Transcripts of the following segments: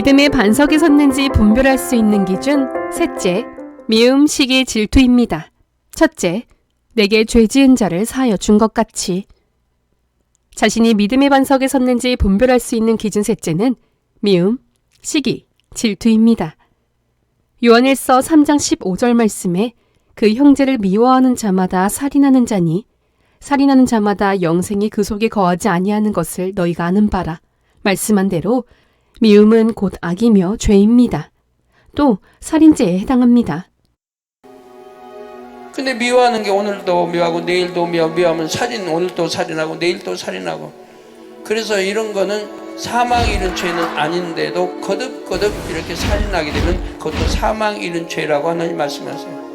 믿음의 반석에 섰는지 분별할 수 있는 기준 셋째, 미움, 시기, 질투입니다. 첫째, 내게 죄 지은 자를 사하여 준 것 같이. 자신이 믿음의 반석에 섰는지 분별할 수 있는 기준 셋째는 미움, 시기, 질투입니다. 요한일서 3장 15절 말씀에 그 형제를 미워하는 자마다 살인하는 자니 살인하는 자마다 영생이 그 속에 거하지 아니하는 것을 너희가 아는 바라. 말씀한 대로 미움은 곧 악이며 죄입니다. 또 살인죄에 해당합니다. 근데 미워하는 게 오늘도 미워하고 내일도 미워 미워하면 살인 오늘도 살인하고 내일도 살인하고 그래서 이런 거는 사망 이른 죄는 아닌데도 거듭거듭 이렇게 살인하게 되면 그것도 사망 이른 죄라고 하나님 말씀하세요.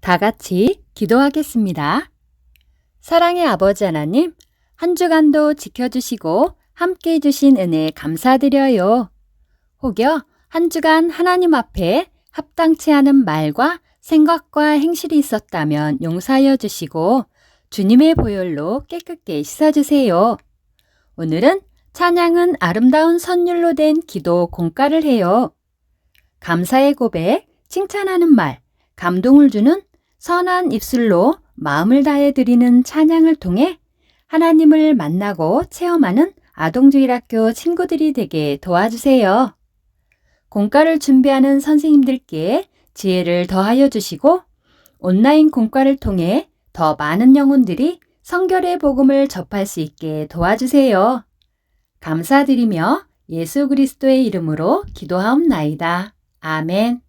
다 같이 기도하겠습니다. 사랑의 아버지 하나님, 한 주간도 지켜주시고 함께 해주신 은혜 감사드려요. 혹여 한 주간 하나님 앞에 합당치 않은 말과 생각과 행실이 있었다면 용서하여 주시고 주님의 보혈로 깨끗게 씻어주세요. 오늘은 찬양은 아름다운 선율로 된 기도 공가를 해요. 감사의 고백, 칭찬하는 말, 감동을 주는 선한 입술로 마음을 다해 드리는 찬양을 통해 하나님을 만나고 체험하는 아동주일학교 친구들이 되게 도와주세요. 공과를 준비하는 선생님들께 지혜를 더하여 주시고 온라인 공과를 통해 더 많은 영혼들이 성결의 복음을 접할 수 있게 도와주세요. 감사드리며 예수 그리스도의 이름으로 기도하옵나이다. 아멘.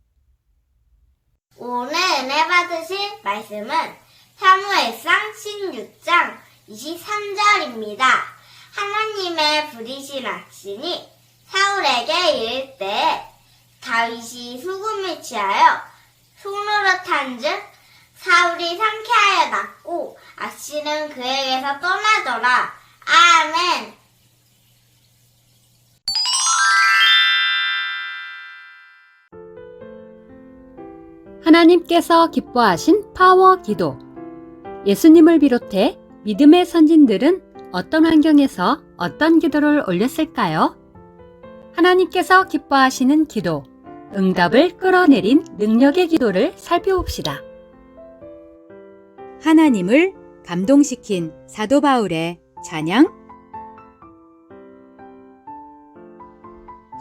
오늘 은혜 받으실 말씀은 사무엘상 16장 23절입니다. 하나님의 부리신 악신이 사울에게 이를 때 다윗이 수금을 취하여 손으로 탄즉 사울이 상쾌하여 났고 악신은 그에게서 떠나더라. 아멘. 하나님께서 기뻐하신 파워 기도. 예수님을 비롯해 믿음의 선진들은 어떤 환경에서 어떤 기도를 올렸을까요? 하나님께서 기뻐하시는 기도, 응답을 끌어내린 능력의 기도를 살펴봅시다. 하나님을 감동시킨 사도 바울의 찬양.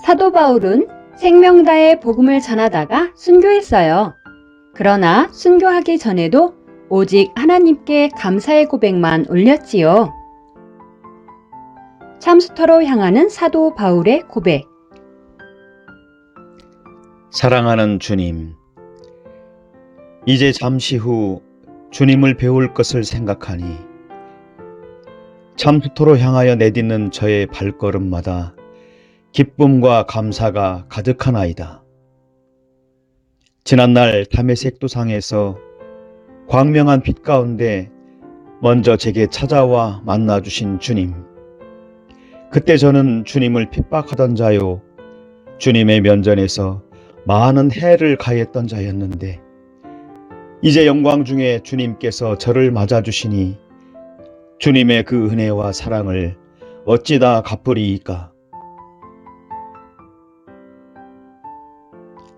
사도 바울은 생명다의 복음을 전하다가 순교했어요. 그러나 순교하기 전에도 오직 하나님께 감사의 고백만 올렸지요. 참수터로 향하는 사도 바울의 고백. 사랑하는 주님, 이제 잠시 후 주님을 배울 것을 생각하니 참수토로 향하여 내딛는 저의 발걸음마다 기쁨과 감사가 가득하나이다. 지난날 담에색 도상에서 광명한 빛 가운데 먼저 제게 찾아와 만나 주신 주님. 그때 저는 주님을 핍박하던 자요. 주님의 면전에서 많은 해를 가했던 자였는데, 이제 영광 중에 주님께서 저를 맞아 주시니 주님의 그 은혜와 사랑을 어찌다 갚으리이까.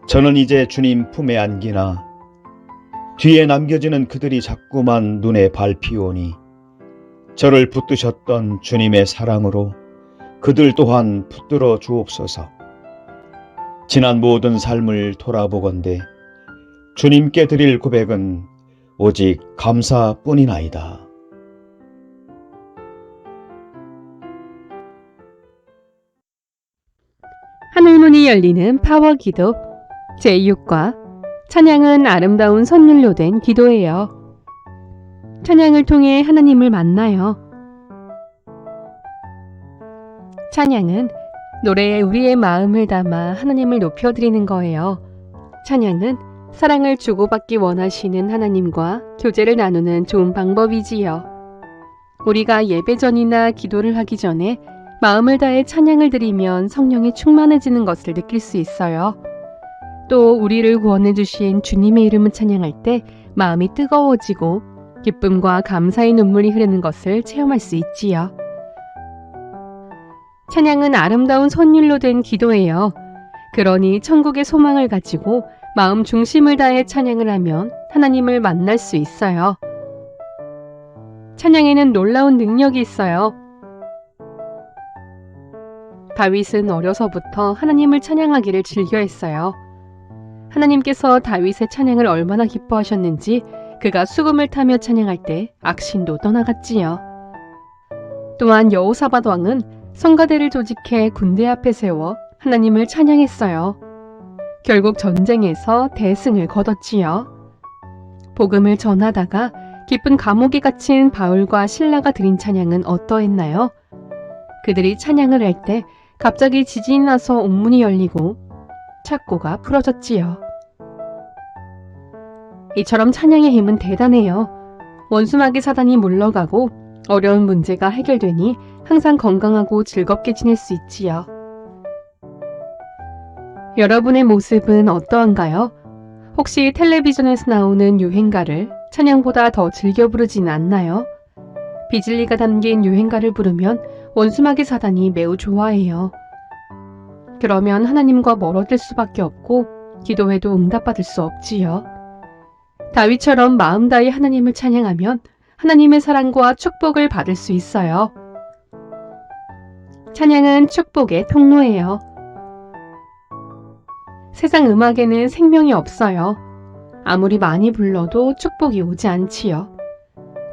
저는 이제 주님 품에 안기나 뒤에 남겨지는 그들이 자꾸만 눈에 밟히오니 저를 붙드셨던 주님의 사랑으로 그들 또한 붙들어 주옵소서. 지난 모든 삶을 돌아보건대 주님께 드릴 고백은 오직 감사뿐이나이다. 하늘문이 열리는 파워 기도 제6과 찬양은 아름다운 선율로 된 기도예요. 찬양을 통해 하나님을 만나요. 찬양은 노래에 우리의 마음을 담아 하나님을 높여드리는 거예요. 찬양은 사랑을 주고받기 원하시는 하나님과 교제를 나누는 좋은 방법이지요. 우리가 예배 전이나 기도를 하기 전에 마음을 다해 찬양을 드리면 성령이 충만해지는 것을 느낄 수 있어요. 또 우리를 구원해 주신 주님의 이름을 찬양할 때 마음이 뜨거워지고 기쁨과 감사의 눈물이 흐르는 것을 체험할 수 있지요. 찬양은 아름다운 선율로 된 기도예요. 그러니 천국의 소망을 가지고 마음 중심을 다해 찬양을 하면 하나님을 만날 수 있어요. 찬양에는 놀라운 능력이 있어요. 다윗은 어려서부터 하나님을 찬양하기를 즐겨 했어요. 하나님께서 다윗의 찬양을 얼마나 기뻐하셨는지 그가 수금을 타며 찬양할 때 악신도 떠나갔지요. 또한 여호사밧 왕은 성가대를 조직해 군대 앞에 세워 하나님을 찬양했어요. 결국 전쟁에서 대승을 거뒀지요. 복음을 전하다가 깊은 감옥에 갇힌 바울과 신라가 드린 찬양은 어떠했나요? 그들이 찬양을 할 때 갑자기 지진이 나서 옥문이 열리고 착고가 풀어졌지요. 이처럼 찬양의 힘은 대단해요. 원수마귀 사단이 물러가고 어려운 문제가 해결되니 항상 건강하고 즐겁게 지낼 수 있지요. 여러분의 모습은 어떠한가요? 혹시 텔레비전에서 나오는 유행가를 찬양보다 더 즐겨 부르진 않나요? 비진리가 담긴 유행가를 부르면 원수마귀 사단이 매우 좋아해요. 그러면 하나님과 멀어질 수밖에 없고 기도해도 응답받을 수 없지요. 다윗처럼 마음 다해 하나님을 찬양하면 하나님의 사랑과 축복을 받을 수 있어요. 찬양은 축복의 통로예요. 세상 음악에는 생명이 없어요. 아무리 많이 불러도 축복이 오지 않지요.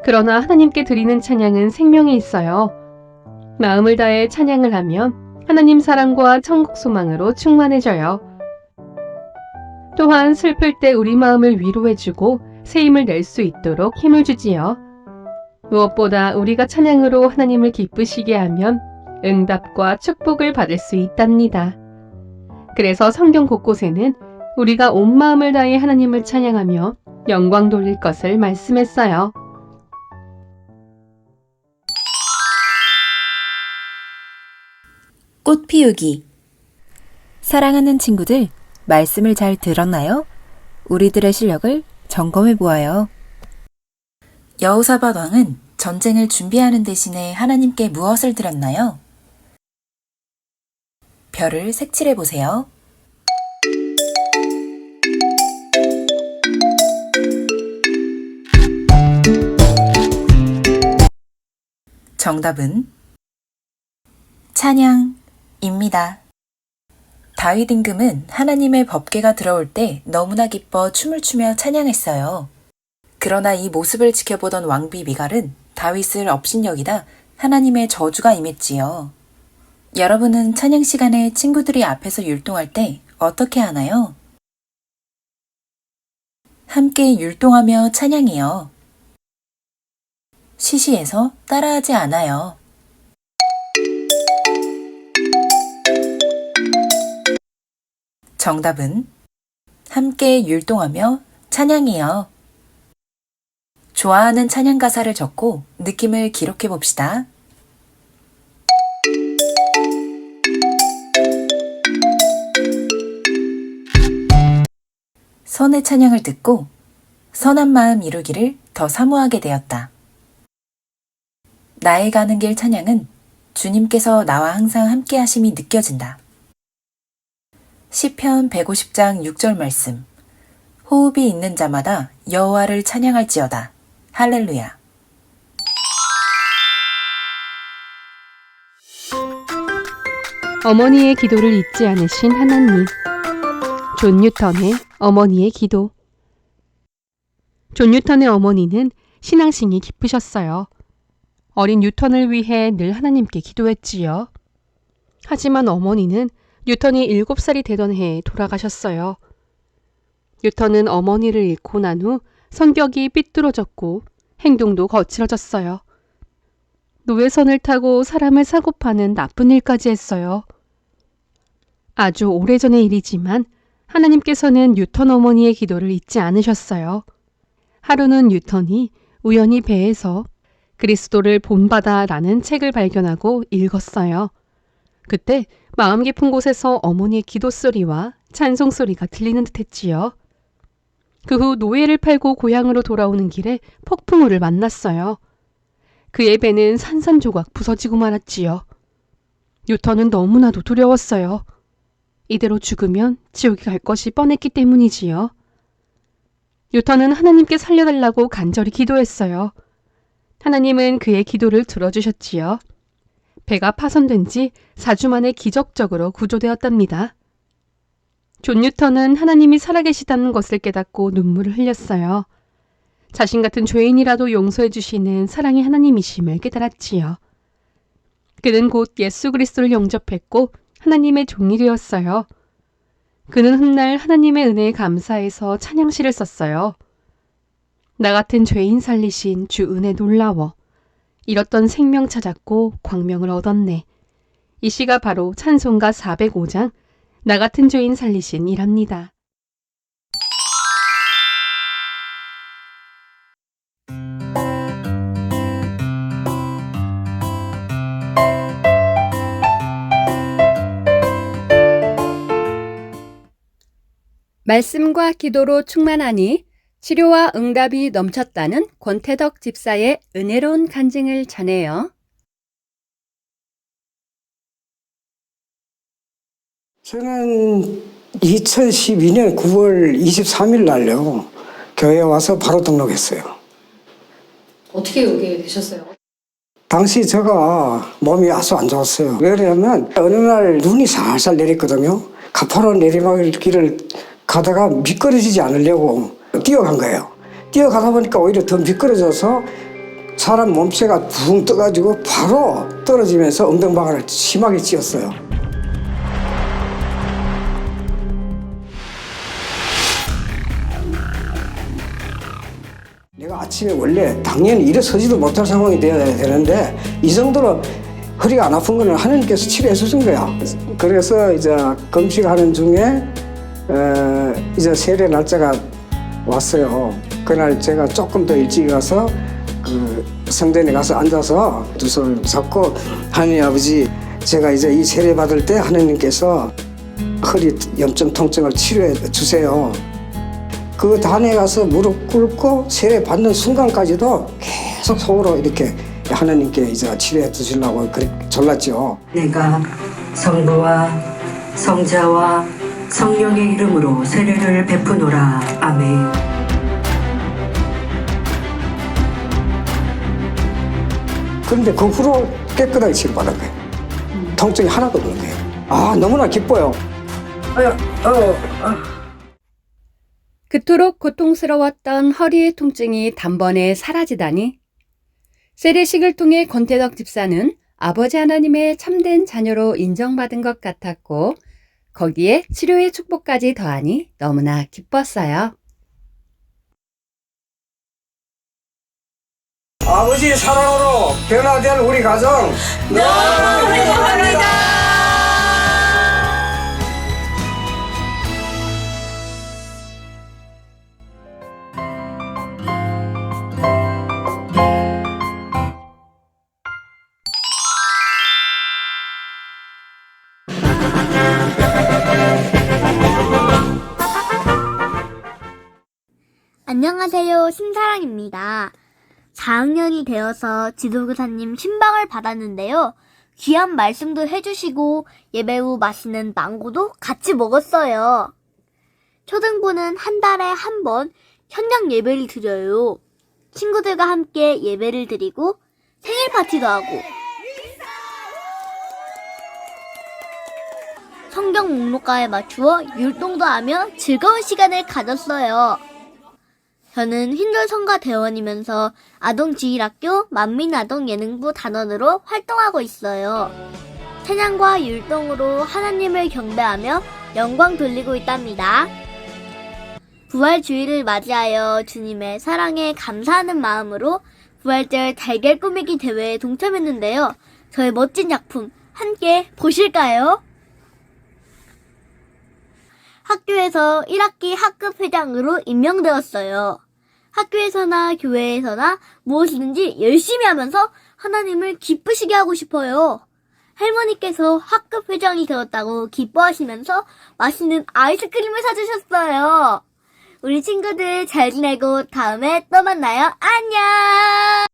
그러나 하나님께 드리는 찬양은 생명이 있어요. 마음을 다해 찬양을 하면 하나님 사랑과 천국 소망으로 충만해져요. 또한 슬플 때 우리 마음을 위로해주고 새 힘을 낼 수 있도록 힘을 주지요. 무엇보다 우리가 찬양으로 하나님을 기쁘시게 하면 응답과 축복을 받을 수 있답니다. 그래서 성경 곳곳에는 우리가 온 마음을 다해 하나님을 찬양하며 영광 돌릴 것을 말씀했어요. 꽃 피우기. 사랑하는 친구들, 말씀을 잘 들었나요? 우리들의 실력을 점검해 보아요. 여호사밧 왕은 전쟁을 준비하는 대신에 하나님께 무엇을 드렸나요? 별을 색칠해 보세요. 정답은 찬양입니다. 다윗 임금은 하나님의 법궤가 들어올 때 너무나 기뻐 춤을 추며 찬양했어요. 그러나 이 모습을 지켜보던 왕비 미갈은 다윗을 업신여기다 하나님의 저주가 임했지요. 여러분은 찬양 시간에 친구들이 앞에서 율동할 때 어떻게 하나요? 함께 율동하며 찬양해요. 시시해서 따라하지 않아요. 정답은 함께 율동하며 찬양이요. 좋아하는 찬양 가사를 적고 느낌을 기록해 봅시다. 선의 찬양을 듣고 선한 마음 이루기를 더 사모하게 되었다. 나의 가는 길 찬양은 주님께서 나와 항상 함께 하심이 느껴진다. 시편 150장 6절 말씀. 호흡이 있는 자마다 여호와를 찬양할지어다. 할렐루야. 어머니의 기도를 잊지 않으신 하나님. 존 뉴턴의 어머니의 기도. 존 뉴턴의 어머니는 신앙심이 깊으셨어요. 어린 뉴턴을 위해 늘 하나님께 기도했지요. 하지만 어머니는 뉴턴이 7살이 되던 해에 돌아가셨어요. 뉴턴은 어머니를 잃고 난 후 성격이 삐뚤어졌고 행동도 거칠어졌어요. 노회선을 타고 사람을 사고 파는 나쁜 일까지 했어요. 아주 오래전의 일이지만 하나님께서는 뉴턴 어머니의 기도를 잊지 않으셨어요. 하루는 뉴턴이 우연히 배에서 그리스도를 본받아라는 책을 발견하고 읽었어요. 그때 마음 깊은 곳에서 어머니의 기도 소리와 찬송 소리가 들리는 듯 했지요. 그 후 노예를 팔고 고향으로 돌아오는 길에 폭풍우를 만났어요. 그의 배는 산산조각 부서지고 말았지요. 뉴턴은 너무나도 두려웠어요. 이대로 죽으면 지옥에 갈 것이 뻔했기 때문이지요. 뉴턴은 하나님께 살려달라고 간절히 기도했어요. 하나님은 그의 기도를 들어주셨지요. 배가 파손된 지 4주 만에 기적적으로 구조되었답니다. 존 뉴턴은 하나님이 살아계시다는 것을 깨닫고 눈물을 흘렸어요. 자신 같은 죄인이라도 용서해 주시는 사랑의 하나님이심을 깨달았지요. 그는 곧 예수 그리스도를 영접했고 하나님의 종이 되었어요. 그는 훗날 하나님의 은혜에 감사해서 찬양시를 썼어요. 나 같은 죄인 살리신 주 은혜 놀라워. 잃었던 생명 찾았고 광명을 얻었네. 이 시가 바로 찬송가 405장 나 같은 죄인 살리신 이랍니다. 말씀과 기도로 충만하니 치료와 응답이 넘쳤다는 권태덕 집사의 은혜로운 간증을 전해요. 저는 2012년 9월 23일 날요 교회에 와서 바로 등록했어요. 어떻게 오게 되셨어요? 당시 제가 몸이 아주 안 좋았어요. 왜냐면 어느 날 눈이 살살 내렸거든요. 가파른 내리막길을 가다가 미끄러지지 않으려고 뛰어간 거예요. 뛰어가다 보니까 오히려 더 미끄러져서 사람 몸체가 붕 떠가지고 바로 떨어지면서 엉덩방아를 심하게 찧었어요. 내가 아침에 원래 당연히 일어서지도 못할 상황이 되어야 되는데 이 정도로 허리가 안 아픈 거는 하나님께서 치료해 주신 거야. 그래서 이제 금식하는 중에 어, 이제 세례 날짜가 왔어요. 그날 제가 조금 더 일찍 가서 그 성전에 가서 앉아서 두 손을 잡고 하나님 아버지 제가 이제 이 세례 받을 때 하나님께서 허리 염증 통증을 치료해 주세요. 그 단에 가서 무릎 꿇고 세례 받는 순간까지도 계속 속으로 이렇게 하나님께 이제 치료해 주시려고 그렇게 졸랐죠. 내가 성부와 성자와 성령의 이름으로 세례를 베푸노라. 아멘. 그런데 그 후로 깨끗하게 치료받은 거예요. 통증이 하나도 거예요. 아, 너무나 기뻐요. 어, 어, 그토록 고통스러웠던 허리의 통증이 단번에 사라지다니 세례식을 통해 권태덕 집사는 아버지 하나님의 참된 자녀로 인정받은 것 같았고 거기에 치료의 축복까지 더하니 너무나 기뻤어요. 아버지 사랑으로 변화된 우리 가정 너무 행복합니다. 안녕하세요. 신사랑입니다. 4학년이 되어서 지도교사님 신방을 받았는데요. 귀한 말씀도 해주시고 예배 후 맛있는 망고도 같이 먹었어요. 초등부는 한 달에 한 번 현장 예배를 드려요. 친구들과 함께 예배를 드리고 생일 파티도 하고 성경 목록가에 맞추어 율동도 하며 즐거운 시간을 가졌어요. 저는 흰돌 성가 대원이면서 아동지휘학교 만민아동예능부 단원으로 활동하고 있어요. 찬양과 율동으로 하나님을 경배하며 영광 돌리고 있답니다. 부활주의를 맞이하여 주님의 사랑에 감사하는 마음으로 부활절 달걀 꾸미기 대회에 동참했는데요. 저의 멋진 작품 함께 보실까요? 학교에서 1학기 학급 회장으로 임명되었어요. 학교에서나 교회에서나 무엇이든지 열심히 하면서 하나님을 기쁘시게 하고 싶어요. 할머니께서 학급 회장이 되었다고 기뻐하시면서 맛있는 아이스크림을 사주셨어요. 우리 친구들 잘 지내고 다음에 또 만나요. 안녕!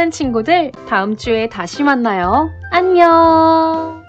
사는 친구들 다음 주에 다시 만나요. 안녕!